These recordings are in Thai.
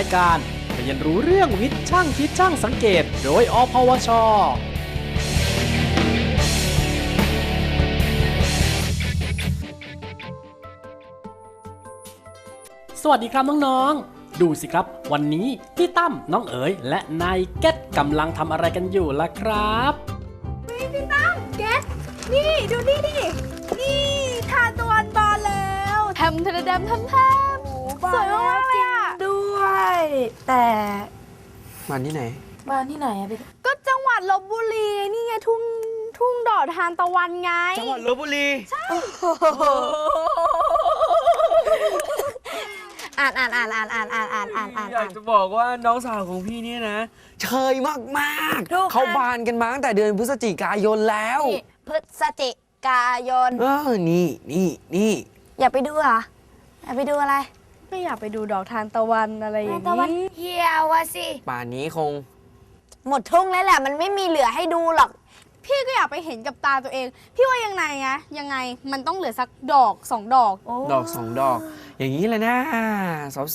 ายการเรียนรู้เรื่องวิทย์ช่างคิดช่างสังเกต โดยอพวช สวัสดีครับน้องๆ ดูสิครับ วันนี้พี่ตั้มน้องเอ๋ยและนายเก็ตกำลังทำอะไรกันอยู่ล่ะครับพี่ตั้มเกสนี่ดูนี่ดินี่ทานตะวันบานแล้วแทมทะดำทำแทมสวยมากเลยอะด้วย แต่มาที่ไหน บ้านที่ไหนอะพี่ก็จังหวัดลบบุรีนี่ไงทุ่งทุ่งดอกทานตะวันไง จังหวัดลบบุรี อ่านอ่านอ่านอ่านอ่านอ่านอ่านอ่านอ่านอยากจะบอกว่าน้องสาวของพี่เนี่ยนะ เชยมากมากถูกๆเขาบานกันมาตั้งแต่เดือนพฤศจิกายนแล้ว นี่พฤศจิกายน เออ นี่นี่นี่ อย่าไปดูเหรอ อย่าไปดูอะไร ก็อยากไปดูดอกทานตะวันอะไรอย่างตะวันนี้เหี่ยวอะสิ ป่านนี้คง หมดทุ่งแล้วแหละ มันไม่มีเหลือให้ดูหรอก พี่ก็อยากไปเห็นกับตาตัวเอง พี่ว่ายังไงอะยังไงมันต้องเหลือสักดอกสองดอก ดอกสองดอก อย่างนี้เลยนะ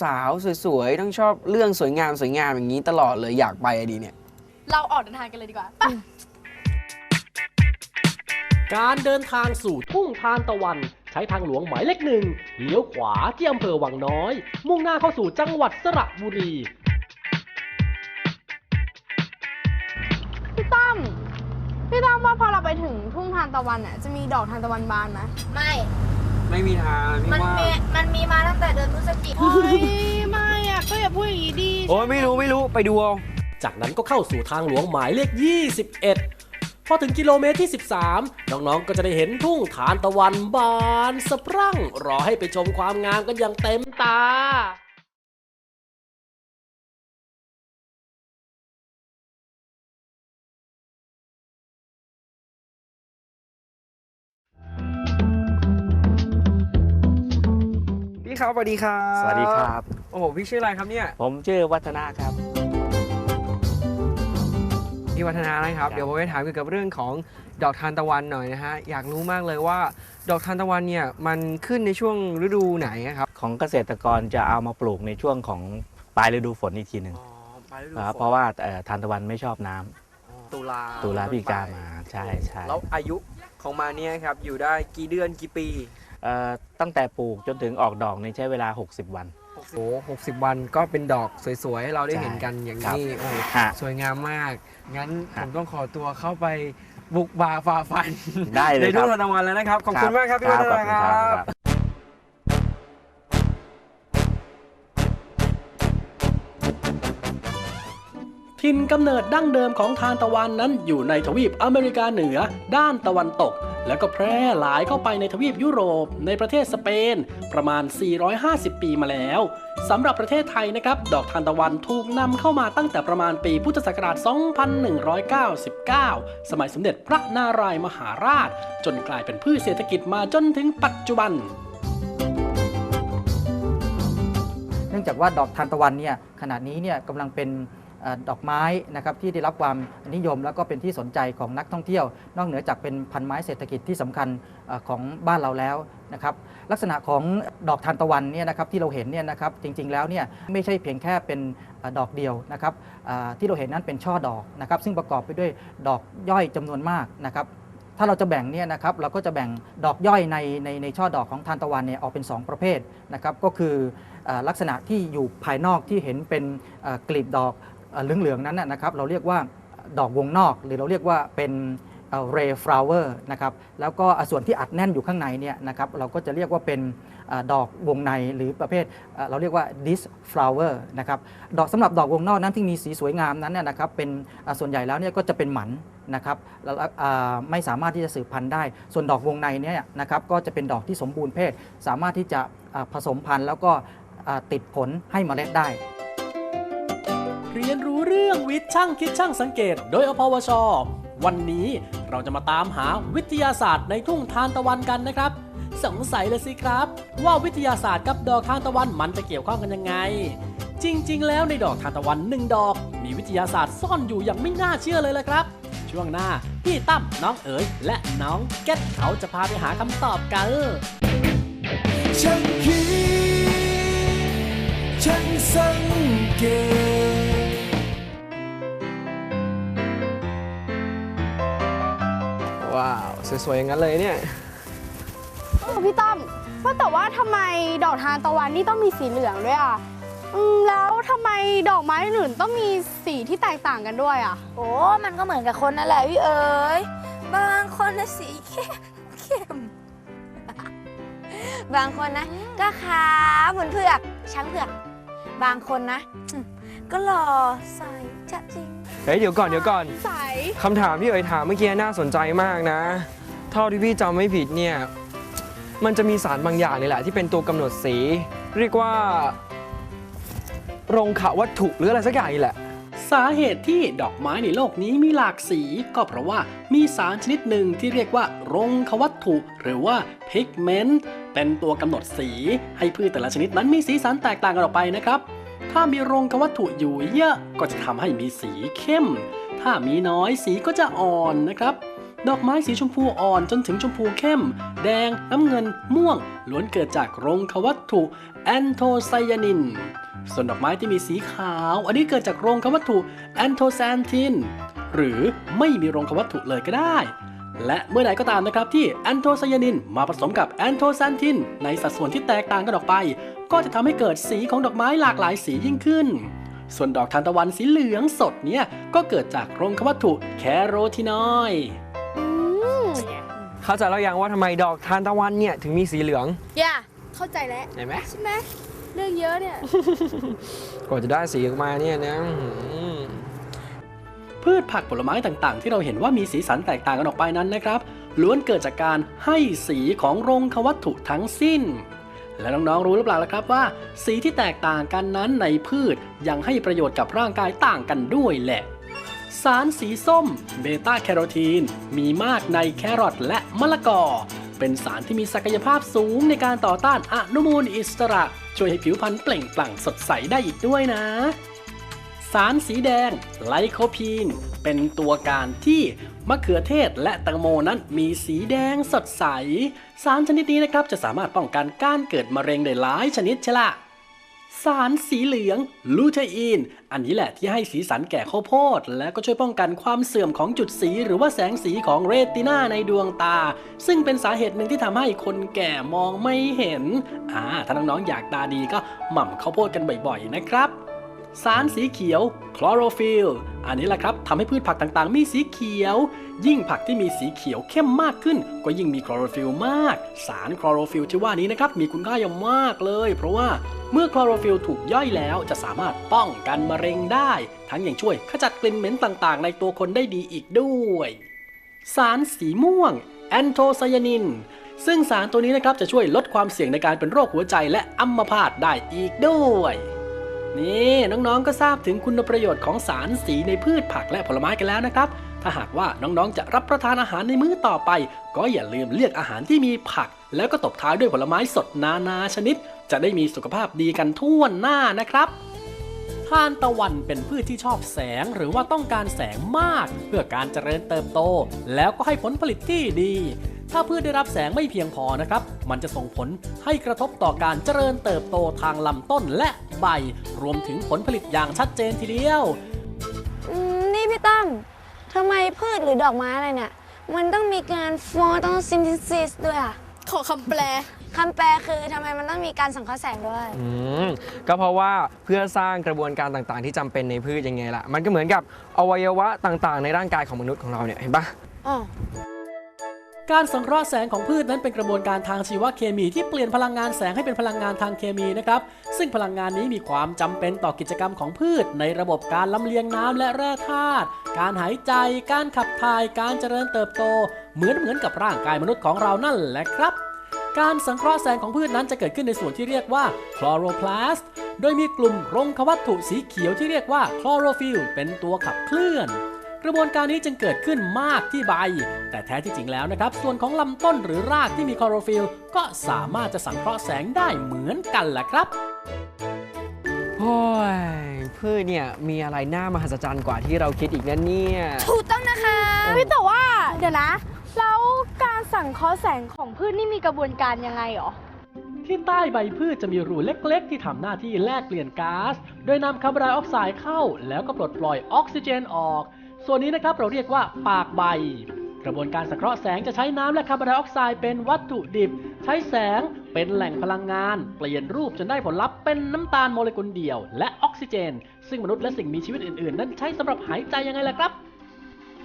สาวๆสวยๆต้องชอบเรื่องสวยงามสวยงามอย่างนี้ตลอดเลยอยากไปอะดีเนี่ย เราออกเดินทางกันเลยดีกว่าไปการเดินทางสู่ทุ่งทานตะวันใช้ทางหลวงหมายเลขหนึ่งเลี้ยวขวาที่อำเภอวังน้อย มุ่งหน้าเข้าสู่จังหวัดสระบุรี พี่ตั้ม พี่ตั้มว่าพอเราไปถึงทุ่งทานตะวันอะจะมีดอกทานตะวันบานไหมไม่ ไม่มีทางพี่มันว่ามีมันมีมาตั้งแต่เดือนพฤศจิกา เฮ้ย ไม่อะก็อย่าพูดอย่างนี้ดีโอ้ยไม่รู้ไม่รู้ไปดูเอา จากนั้นก็เข้าสู่ทางหลวงหมายเลข 21 พอถึงกิโลเมตรที่ 13 น้องๆ ก็จะได้เห็นทุ่งทานตะวันบานสะพรั่ง รอให้ไปชมความงามกันอย่างเต็มตาพี่ครับสวัสดีครับ สวัสดีครับ โอ้โห พี่ชื่ออะไรครับเนี่ย ผมชื่อวัฒนะครับ พี่วัฒนานะครับครับ เดี๋ยวผมไปถามเกี่ยวกับเรื่องของดอกทานตะวันหน่อยนะฮะ อยากรู้มากเลยว่า ดอกทานตะวันเนี่ยมันขึ้นในช่วงฤดูไหนอะครับ ของเกษตรกรจะเอามาปลูกในช่วงของปลายฤดูฝนอีกทีหนึ่งปลายฤดูนะครับฝนเพราะว่าเอ่อทานตะวันไม่ชอบน้ำตุลาตุลาพฤศจิกามาใช่ใช่แล้วอายุของมันเนี่ยครับอยู่ได้กี่เดือนกี่ปี เอ่อตั้งแต่ปลูกจนถึงออกดอกในใช้เวลา 60 วัน โอ้โหหกสิบวันก็เป็นดอกสวยๆให้เราได้ใช่เห็นกันอย่างครับนี้โอ้โหฮะสวยงามมาก งั้นผฮะมต้องขอตัวเข้าไปบุกบ่าฝ่าฟันได้เลยในคทุ่รับงทานตะวันแล้วนะครับ ขอบคุณมากครับพี่วัฒขอบนาคุณคครัรับบถิ่นกำเนิดดั้งเดิมของทานตะวันนั้นอยู่ในทวีปอเมริกาเหนือด้านตะวันตก แล้วก็แพร่หลายเข้าไปในทวีปยุโรป ในประเทศสเปน ประมาณ 450 ปีมาแล้วสำหรับประเทศไทยนะครับ ดอกทานตะวันถูกนำเข้ามาตั้งแต่ประมาณปีพุทธศักราช 2199 สมัยสมเด็จพระนารายมหาราช จนกลายเป็นพืชเศรษฐกิจมาจนถึงปัจจุบัน เนื่องจากว่าดอกทานตะวันเนี่ยขณะนี้เนี่ยกำลังเป็น ดอกไม้นะครับที่ได้รับความนิยม แล้วก็เป็นที่สนใจของนักท่องเที่ยว นอกเหนือจากเป็นพันไม้เศรษฐกิจที่สำคัญของบ้านเราแล้วนะครับลักษณะของดอกทานตะวันเนี่ยนะครับที่เราเห็นเนี่ยนะครับจริงๆแล้วเนี่ยไม่ใช่เพียงแค่เป็นดอกเดียวนะครับที่เราเห็นนั้นเป็นช่อดอกนะครับซึ่งประกอบไปด้วยดอกย่อยจำนวนมากนะครับถ้าเราจะแบ่งเนี่ยนะครับเราก็จะแบ่งดอกย่อยในในในช่อดอกของทานตะวันเนี่ยออกเป็น 2 ประเภทนะครับก็คือลักษณะที่อยู่ภายนอกที่เห็นเป็นกลีบดอก เอ่อเหลืองๆนั้นนะครับเราเรียกว่าดอกวงนอก หรือเราเรียกว่าเป็นเรย์ฟลาวเวอร์นะครับแล้วก็ส่วนที่อัดแน่นอยู่ข้างในเนี่ยนะครับเราก็จะเรียกว่าเป็นดอกวงในหรือประเภทเราเรียกว่า dis flower นะครับดอกสำหรับดอกวงนอกนั้นที่มีสีสวยงามนั้นนะครับเป็นส่วนใหญ่แล้วเนี่ยก็จะเป็นหมันนะครับแล้วไม่สามารถที่จะสืบพันธุ์ได้ ส่วนดอกวงในเนี่ยนะครับก็จะเป็นดอกที่สมบูรณ์เพศ สามารถที่จะผสมพันธุ์แล้วก็ติดผลให้เมล็ดได้ รียนรู้เรื่องวิทย์ช่างคิดช่างสังเกต โดยอพวช วันนี้เราจะมาตามหาวิทยาศาสตร์ในทุ่งทานตะวันกันนะครับ สงสัยเลยสิครับ ว่าวิทยาศาสตร์กับดอกทานตะวันมันจะเกี่ยวข้องกันยังไง จริง ๆ แล้วในดอกทานตะวันหนึ่งดอก มีวิทยาศาสตร์ซ่อนอยู่อย่างไม่น่าเชื่อเลยละครับ ช่วงหน้าพี่ตั้มน้องเอ๋ยและน้องเก็ตเขาจะพาไปหาคำตอบกันฉันคิดฉันสังเกต สวยๆอย่างนั้นเลยเนี่ยเออพี่ต้อมว่าแต่ว่าทำไมดอกทานตะวันนี่ต้องมีสีเหลืองด้วยอะอืมแล้วทำไมดอกไม้อื่นต้องมีสีที่แตกต่างกันด้วยอะ โอ้ มันก็เหมือนกับคนนั่นแหละพี่เอ๋ย บางคนนะสีเข้มเข้ม บางคนนะ ก็ขาวเหมือนเผือก ช้างเผือก บางคนนะอืม ก็หล่อใสจะจริงเฮ้ยเดี๋ยวก่อนเดี๋ยวก่อนใสคำถามที่เอ๋ยถามเมื่อกี้น่าสนใจมากนะ เท่าที่พี่จำไม่ผิดเนี่ย มันจะมีสารบางอย่างนี่แหละ ที่เป็นตัวกำหนดสี เรียกว่า รงขวัตถุหรืออะไรสักอย่างนี่แหละ สาเหตุที่ดอกไม้ในโลกนี้มีหลากสี ก็เพราะว่ามีสารชนิดหนึ่งที่เรียกว่า รงควัตถุ หรือว่าพิกเมนต์เป็นตัวกำหนดสี ให้พืชแต่ละชนิดนั้นมีสีสันแตกต่างกันออกไปนะครับ ถ้ามีรงควัตถุอยู่เยอะก็จะทำให้มีสีเข้ม ถ้ามีน้อยสีก็จะอ่อนนะครับ ดอกไม้สีชมพูอ่อนจนถึงชมพูเข้ม แดง น้ำเงิน ม่วง ล้วนเกิดจากรงควัตถุแอนโทไซยานิน ส่วนดอกไม้ที่มีสีขาว อันนี้เกิดจากโรงควัตถุแอนโทแซนทิน หรือไม่มีโรงควัตถุเลยก็ได้ และเมื่อใดก็ตามนะครับที่แอนโทไซยานินมาผสมกับแอนโทแซนทิน ในสัดส่วนที่แตกต่างกันออกไป ก็จะทำให้เกิดสีของดอกไม้หลากหลายสียิ่งขึ้น ส่วนดอกทานตะวันสีเหลืองสดเนี่ยก็เกิดจากโรงควัตถุแคโรทีนอยด์อืมเข้าใจแล้วยังว่าทำไมดอกทานตะวันเนี่ยถึงมีสีเหลืองอย่าเข้าใจแล้วเห็นไหมใช่ไหมเรื่องเยอะเนี่ยกว่าจะได้สีออกมาเนี่ยนะอื้อหือ พืชผักผลไม้ต่างๆ ที่เราเห็นว่ามีสีสันแตกต่างกันออกไปนั้นนะครับ ล้วนเกิดจากการให้สีของโรงควัตถุทั้งสิ้น และน้องๆรู้หรือเปล่าล่ะครับว่า สีที่แตกต่างกันนั้นในพืชยังให้ประโยชน์กับร่างกายต่างกันด้วยแหละสารสีส้มเบต้าแคโรทีน มีมากในแครอทและมะละกอ เป็นสารที่มีศักยภาพสูงในการต่อต้านอนุมูลอิสระ ช่วยให้ผิวพรรณเปล่งปลั่งสดใสได้อีกด้วยนะ สารสีแดงไลโคพีน เป็นตัวการที่มะเขือเทศและแตงโมนั้นมีสีแดงสดใส สารชนิดนี้นะครับจะสามารถป้องกันการเกิดมะเร็งได้หลายชนิดใช่ละสารสีเหลืองลูเทอีน อันนี้แหละที่ให้สีสันแก่ข้าวโพด และก็ช่วยป้องกันความเสื่อมของจุดสี หรือว่าแสงสีของเรตินาในดวงตา ซึ่งเป็นสาเหตุหนึ่งที่ทำให้คนแก่มองไม่เห็น อ่า ถ้าน้องๆอยากตาดีก็หม่ำข้าวโพดกันบ่อยๆนะครับ สารสีเขียวคลอโรฟิลอันนี้แหละครับทำให้พืชผักต่างๆ มีสีเขียว ยิ่งผักที่มีสีเขียวเข้มมากขึ้น ก็ยิ่งมีคลอโรฟิลมาก สารคลอโรฟิลที่ว่านี้นะครับมีคุณค่าอย่างมากเลย เพราะว่าเมื่อคลอโรฟิลถูกย่อยแล้วจะสามารถป้องกันมะเร็งได้ ทั้งยังช่วยขจัดกลิ่นเหม็นต่างๆ ในตัวคนได้ดีอีกด้วย สารสีม่วงแอนโทไซยานินซึ่งสารตัวนี้นะครับจะช่วยลดความเสี่ยงในการเป็นโรคหัวใจและอัมพาตได้อีกด้วย นี่น้องๆก็ทราบถึงคุณประโยชน์ของสารสีในพืชผักและผลไม้กันแล้วนะครับ ถ้าหากว่าน้องๆจะรับประทานอาหารในมื้อต่อไป ก็อย่าลืมเลือกอาหารที่มีผัก แล้วก็ตบท้ายด้วยผลไม้สดนานาชนิด จะได้มีสุขภาพดีกันทั่วหน้านะครับทานตะวันเป็นพืชที่ชอบแสงหรือว่าต้องการแสงมาก เพื่อการเจริญเติบโต แล้วก็ให้ผลผลิตที่ดี ถ้าพืชได้รับแสงไม่เพียงพอนะครับ มันจะส่งผลให้กระทบต่อการเจริญเติบโตทางลำต้นและใบ รวมถึงผลผลิตอย่างชัดเจนทีเดียวอืมนี่พี่ตั้มทำไมพืชหรือดอกไม้อะไรเนี่ย มันต้องมีการฟอโตซินธิซิสด้วยอะขอคำแปลคำแปลคือทำไมมันต้องมีการสังเคราะห์แสงด้วยอืมก็เพราะว่าเพื่อสร้างกระบวนการต่างๆ ที่จำเป็นในพืชยังไงล่ะ มันก็เหมือนกับอวัยวะต่างๆ ในร่างกายของมนุษย์ของเราเนี่ยเห็นปะอ๋อ การสังเคราะห์แสงของพืชนั้นเป็นกระบวนการทางชีวเคมีที่เปลี่ยนพลังงานแสงให้เป็นพลังงานทางเคมีนะครับ ซึ่งพลังงานนี้มีความจำเป็นต่อกิจกรรมของพืช ในระบบการลำเลียงน้ำและแร่ธาตุ การหายใจ การขับถ่าย การเจริญเติบโต เหมือนเหมือนกับร่างกายมนุษย์ของเรานั่นแหละครับ การสังเคราะห์แสงของพืชนั้นจะเกิดขึ้นในส่วนที่เรียกว่าคลอโรพลาสต์โดยมีกลุ่มรงควัตถุสีเขียวที่เรียกว่าคลอโรฟิลเป็นตัวขับเคลื่อน กระบวนการนี้จึงเกิดขึ้นมากที่ใบ แต่แท้ที่จริงแล้วนะครับ ส่วนของลำต้นหรือรากที่มีคลอโรฟิลล์ก็สามารถจะสังเคราะห์แสงได้เหมือนกันแหละครับโอ้ยพืชเนี่ยมีอะไรน่ามหัศจรรย์กว่าที่เราคิดอีกนะเนี่ยถูกต้องนะคะเฮ้ยแต่ว่าเดี๋ยวนะ แล้วการสั่งเคราะห์แสงของพืชนี่มีกระบวนการยังไงหรอที่ใต้ใบพืชจะมีรูเล็กๆ ที่ทำหน้าที่แลกเปลี่ยนก๊าซ โดยนำคาร์บอนไดออกไซด์เข้า แล้วก็ปลดปล่อยออกซิเจนออก ส่วนนี้นะครับเราเรียกว่าปากใบ กระบวนการสังเคราะห์แสงจะใช้น้ำและคาร์บอนไดออกไซด์เป็นวัตถุดิบ ใช้แสงเป็นแหล่งพลังงาน เปลี่ยนรูปจนได้ผลลัพธ์เป็นน้ำตาลโมเลกุลเดี่ยว และออกซิเจน ซึ่งมนุษย์และสิ่งมีชีวิตอื่นๆ นั้นใช้สำหรับหายใจยังไงล่ะครับ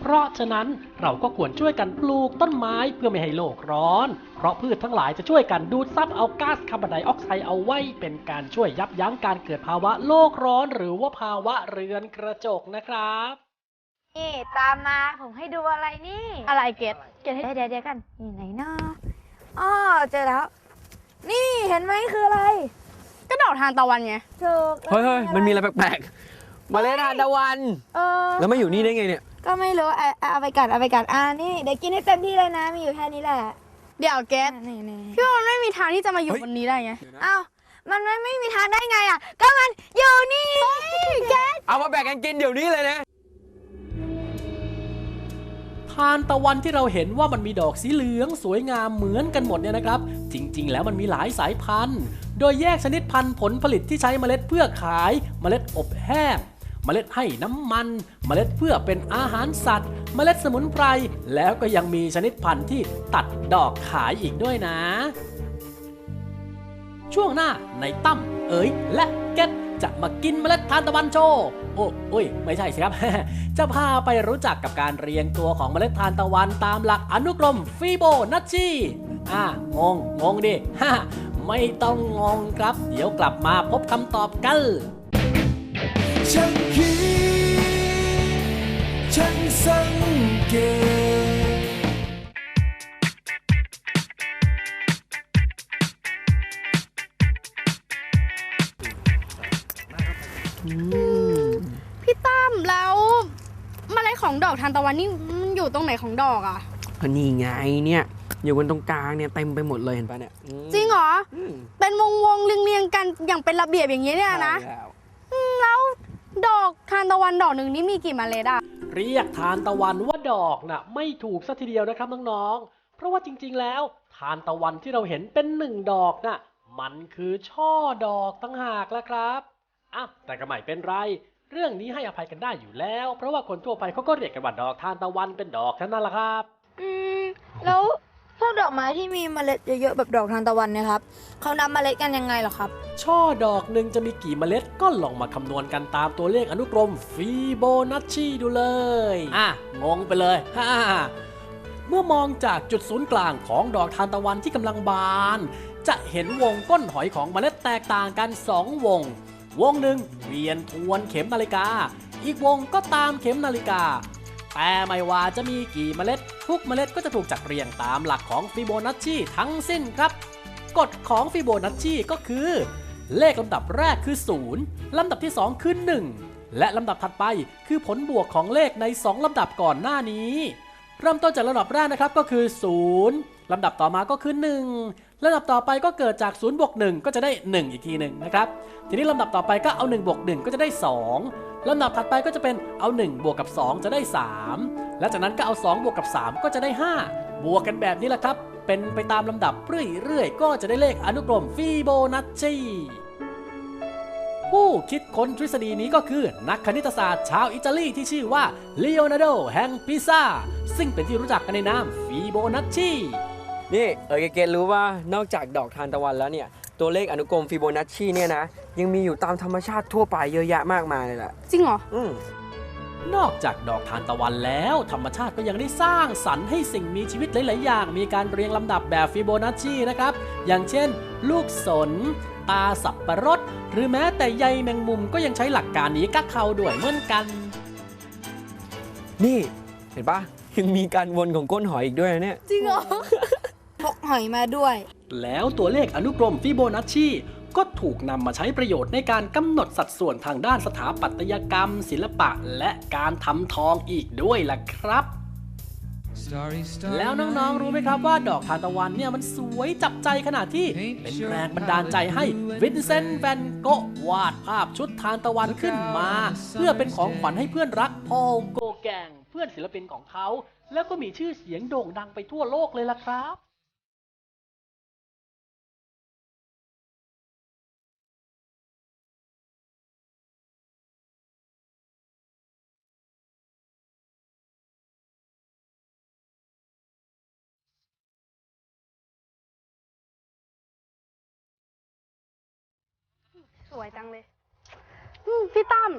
เพราะฉะนั้นเราก็ควรช่วยกันปลูกต้นไม้เพื่อไม่ให้โลกร้อน เพราะพืชทั้งหลายจะช่วยกันดูดซับเอาก๊าซคาร์บอนไดออกไซด์เอาไว้เป็นการช่วยยับยั้งการเกิดภาวะโลกร้อน หรือว่าภาวะเรือนกระจกนะครับ นี่ตามมาผมให้ดูอะไรนี่ อะไรเกตเกตให้เดี๋ยวเดี๋ยวเดี๋ยวกันอยู่ไหนเนาะอ๋อเจอแล้ว นี่เห็นไหมคืออะไรก็ดอกทานตะวันไงถูกเฮ้ยเฮ้ยมันมีอะไรแปลกๆ มาเล่นทานตะวัน เออแล้วมาอยู่นี่ได้ไงเนี่ย ก็ไม่รู้เอาเอาเอาไปกัดเอาไปกัดอ่านี่เดี๋ยวกินให้เต็มที่เลยนะมีอยู่แค่นี้แหละ เดี๋ยวเกตนี่นี่พี่ว่ามันไม่มีทางที่จะมาอยู่เฮ้ยบนนี้ได้ไงอ้าวมันไม่ไม่มีทางได้ไงอะ ก็มันอยู่นี่แกเอามาแบ่งกันกินเดี๋ยวนี้เลยนะ ทานตะวันที่เราเห็นว่ามันมีดอกสีเหลืองสวยงามเหมือนกันหมดเนี่ยนะครับ จริง ๆ แล้วมันมีหลายสายพันธุ์ โดยแยกชนิดพันธุ์ผลผลิตที่ใช้เมล็ดเพื่อขายเมล็ดอบแห้งเมล็ดให้น้ำมัน เมล็ดเพื่อเป็นอาหารสัตว์ เมล็ดสมุนไพร แล้วก็ยังมีชนิดพันธุ์ที่ตัดดอกขายอีกด้วยนะ ช่วงหน้าในตั้มเอ๋ยและเก็ต จะมากินเมล็ดทานตะวันโชว์โอ้โอ้ย ไม่ใช่สิครับ จะพาไปรู้จักกับการเรียงตัวของเมล็ดทานตะวันตามหลักอนุกรมฟีโบนัชชีอ่างง งงดิฮ่าไม่ต้องงงครับ เดี๋ยวกลับมาพบคำตอบกัน ฉันคิด ฉันสังเกต พี่ตั้มแล้วเมล็ดของดอกทานตะวันนี่มันอยู่ตรงไหนของดอกอะก็นี่ไงเนี่ย อยู่บนตรงกลางเนี่ยเต็มไปหมดเลยเห็นปะเนี่ยอืมจริงเหรออืมเป็นวงวงๆเรียงเรียงๆกันอย่างเป็นระเบียบอย่างนี้เนี่ยนะใช่แล้วแล้วดอกทานตะวันดอกหนึ่งนี่มีกี่เมล็ดอะเรียกทานตะวันว่าดอกน่ะ ไม่ถูกสัทีเดียวนะครับน้องๆเพราะว่าจริง ๆ แล้ว ทานตะวันที่เราเห็นเป็นหนึ่งดอกน่ะมันคือช่อดอกตั้งหากแล้วครับ อะแต่ก็ไม่เป็นไร เรื่องนี้ให้อภัยกันได้อยู่แล้ว เพราะว่าคนทั่วไปเขาก็เรียกกันว่าดอกทานตะวันเป็นดอกทั้งนั้นแหละครับ อืม แล้วพวกดอกไม้ที่มีเมล็ดเยอะๆแบบดอกทานตะวันเนะครับเขานับเมล็ดกันยังไงเหรอครับ ช่อดอกหนึ่งจะมีกี่เมล็ดก็ลองมาคำนวณกันตามตัวเลขอนุกรมฟีโบนัชชีดูเลย อะ งงไปเลยฮ่าเมื่อมองจากจุดศูนย์กลางของดอกทานตะวันที่กำลังบาน จะเห็นวงก้นหอยของเมล็ดแตกต่างกัน 2 วง วงหนึ่งเวียนทวนเข็มนาฬิกา อีกวงก็ตามเข็มนาฬิกา แต่ไม่ว่าจะมีกี่เมล็ด ทุกเมล็ดก็จะถูกจัดเรียงตามหลักของฟิโบนัชชีทั้งสิ้นครับกฎของฟิโบนัชชีก็คือ เลขลำดับแรกคือ 0 ลำดับที่ 2 คือ 1 และลำดับถัดไปคือผลบวกของเลขใน 2 ลำดับก่อนหน้านี้ เริ่มต้นจากลำดับแรกนะครับก็คือ 0 ลำดับต่อมาก็คือ 1ลำดับต่อไปก็เกิดจาก0บวก1ก็จะได้ 1 อีกทีหนึ่งนะครับ ทีนี้ลำดับต่อไปก็เอา1บวก1ก็จะได้ 2ลำดับถัดไปก็จะเป็นเอา 1 บวกกับ 2 จะได้ 3 และจากนั้นก็เอา 2 บวกกับ 3 ก็จะได้ 5 บวกกันแบบนี้แหละครับ เป็นไปตามลำดับเรื่อยๆ ก็จะได้เลขอนุกรมฟีโบนัชชีผู้คิดค้นทฤษฎีนี้ก็คือนักคณิตศาสตร์ชาวอิตาลีที่ชื่อว่าเลโอนาร์โดแห่งปิซาซึ่งเป็นที่รู้จักกันในนามฟีโบนัชชี นี่เออเกณรู้ว่านอกจากดอกทานตะวันแล้วเนี่ย ตัวเลขอนุกรมฟิโบนัชชีเนี่ยนะ ยังมีอยู่ตามธรรมชาติทั่วไปเยอะแยะมากมายเลยแหละจริงเหรอ อืมนอกจากดอกทานตะวันแล้ว ธรรมชาติก็ยังได้สร้างสรรค์ให้สิ่งมีชีวิตหลาย ๆ อย่าง มีการเรียงลำดับแบบฟิโบนัชชีนะครับ อย่างเช่น ลูกสน ตาสับประรด หรือแม้แต่ใยแมงมุมก็ยังใช้หลักการนี้กักเขาด้วยเหมือนกัน นี่เห็นปะยังมีการวนของก้นหอยอีกด้วยนะเนี่ย จริงเหรอ พกหอยมาด้วย แล้วตัวเลขอนุกรมฟิโบนัชชีก็ถูกนำมาใช้ประโยชน์ในการกำหนดสัดส่วนทางด้านสถาปัตยกรรม ศิลปะและการทำทองอีกด้วยล่ะครับ แล้วน้องๆ รู้ไหมครับว่าดอกทานตะวันเนี่ยมันสวยจับใจขนาดที่เป็นแรงบันดาลใจให้วินเซนต์แวนโกะวาดภาพชุดทานตะวันขึ้นมา เพื่อเป็นของขวัญให้เพื่อนรักพอลโกแกงเพื่อนศิลปินของเขา แล้วก็มีชื่อเสียงโด่งดังไปทั่วโลกเลยล่ะครับ สวยจังเลยอืมพี่ตั้ม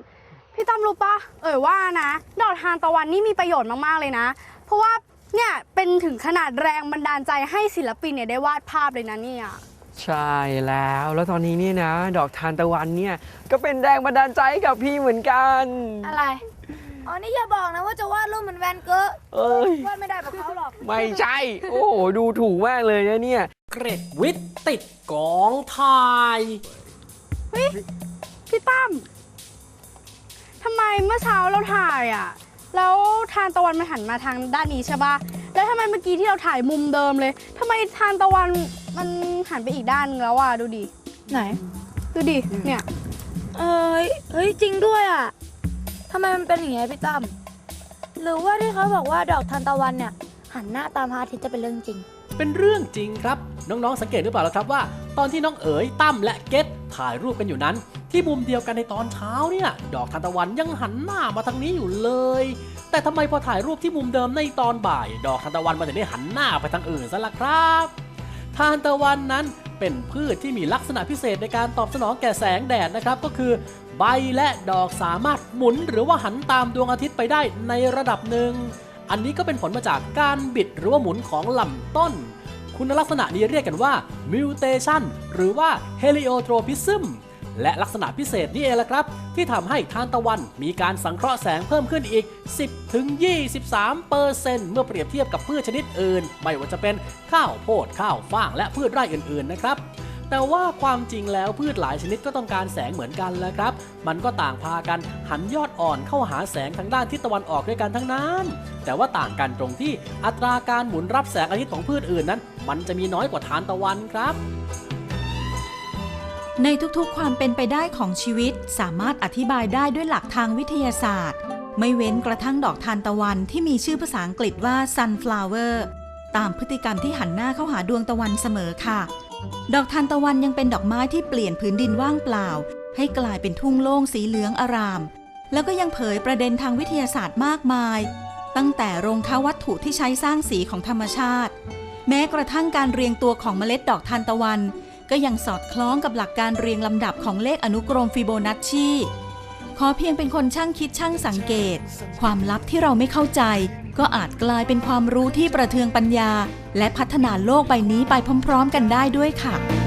พี่ตั้มรู้ปะเอ่ยว่านะ ดอกทานตะวันนี่มีประโยชน์มากๆเลยนะ เพราะว่าเนี่ยเป็นถึงขนาดแรงบันดาลใจให้ศิลปินเนี่ยได้วาดภาพเลยนะเนี่ย ใช่แล้วแล้วตอนนี้เนี่ยนะ ดอกทานตะวันเนี่ยก็เป็นแรงบันดาลใจให้กับพี่เหมือนกัน อะไร อ๋อนี่อย่าบอกนะว่าจะวาดรูปเหมือนแวนเกอร์เอ้ยวาดไม่ได้แบบเขาหรอก ไม่ใช่ โอ้โหดูถูกมากเลยนะเนี่ย เกรดวิทย์ติดกองถ่าย พี่ตั้มทำไมเมื่อเช้าเราถ่ายอะ แล้วทานตะวันมันหันมาทางด้านนี้ใช่ปะแล้วทำไมเมื่อกี้ที่เราถ่ายมุมเดิมเลยทำไมทานตะวันมันหันไปอีกด้านนึงแล้วอะดูดิ ไหน ดูดิ เนี่ย เอ้ยเฮ้ยจริงด้วยอะทำไมมันเป็นอย่างเงี้ยพี่ตั้มหรือว่าที่เขาบอกว่าดอกทานตะวันเนี่ย หันหน้าตามพระอาทิตย์จะเป็นเรื่องจริง เป็นเรื่องจริงครับ น้องๆสังเกตหรือเปล่าล่ะครับว่า ตอนที่น้องเอ๋ยตั้มและเกตถ่ายรูปกันอยู่นั้น ที่มุมเดียวกันในตอนเช้าเนี่ย ดอกทานตะวันยังหันหน้ามาทางนี้อยู่เลย แต่ทำไมพอถ่ายรูปที่มุมเดิมในตอนบ่าย ดอกทานตะวันมันถึงได้หันหน้าไปทางอื่นซะล่ะครับทานตะวันนั้นเป็นพืชที่มีลักษณะพิเศษในการตอบสนองแก่แสงแดดนะครับ ก็คือ ใบและดอกสามารถหมุนหรือว่าหันตามดวงอาทิตย์ไปได้ในระดับหนึ่ง อันนี้ก็เป็นผลมาจากการบิดหรือว่าหมุนของลำต้น คุณลักษณะนี้เรียกกันว่า mutation หรือว่า heliotropism และลักษณะพิเศษนี่เองละครับ ที่ทำให้ทานตะวันมีการสังเคราะห์แสงเพิ่มขึ้นอีก 10ถึง23เปอร์เซ็นต์เมื่อเปรียบเทียบกับพืชชนิดอื่น ไม่ว่าจะเป็นข้าวโพดข้าวฟ่างและพืชไร่อื่นๆนะครับ แต่ว่าความจริงแล้วพืชหลายชนิดก็ต้องการแสงเหมือนกันแหละครับ มันก็ต่างพากันหันยอดอ่อนเข้าหาแสงทางด้านทิศตะวันออกด้วยกันทั้งนั้น แต่ว่าต่างกันตรงที่อัตราการหมุนรับแสงอาทิตย์ของพืชอื่นนั้น มันจะมีน้อยกว่าทานตะวันครับในทุกๆ ความเป็นไปได้ของชีวิตสามารถอธิบายได้ด้วยหลักทางวิทยาศาสตร์ ไม่เว้นกระทั่งดอกทานตะวันที่มีชื่อภาษาอังกฤษว่า sunflower ตามพฤติกรรมที่หันหน้าเข้าหาดวงตะวันเสมอค่ะ ดอกทานตะวันยังเป็นดอกไม้ที่เปลี่ยนพื้นดินว่างเปล่า ให้กลายเป็นทุ่งโล่งสีเหลืองอาราม แล้วก็ยังเผยประเด็นทางวิทยาศาสตร์มากมาย ตั้งแต่โรงค้าวัตถุที่ใช้สร้างสีของธรรมชาติ แม้กระทั่งการเรียงตัวของเมล็ดดอกทานตะวัน ก็ยังสอดคล้องกับหลักการเรียงลำดับของเลขอนุกรมฟิโบนัชชีขอเพียงเป็นคนช่างคิดช่างสังเกต ความลับที่เราไม่เข้าใจ ก็อาจกลายเป็นความรู้ที่ประเทืองปัญญา และพัฒนาโลกใบนี้ไปพร้อม ๆ กันได้ด้วยค่ะ